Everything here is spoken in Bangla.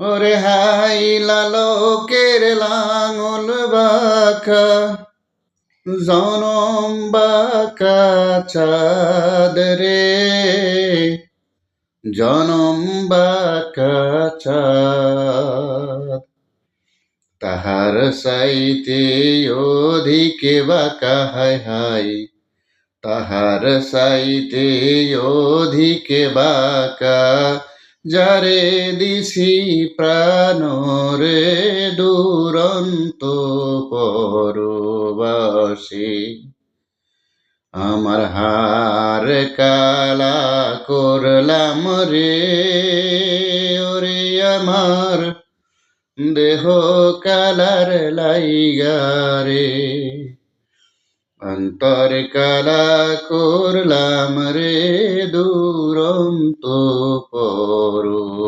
ওরে হাই লালকের লাঙল বাঁকা, জনম বাঁকা চাঁদ রে। জনম বাঁকা চাঁদ, তাহার সাইতে অধিকে বাঁকা হায় হায় তাহার সাইতে অধিকে বাঁকা যারে দিছি প্রাণ রে দুরন্ত পরবাসী। আমার হার কালা করলাম রে, ওরে আমার দেহ কালার লাইগা রে। অন্তর কালা করলাম রে দুরন্ত পরবাসী।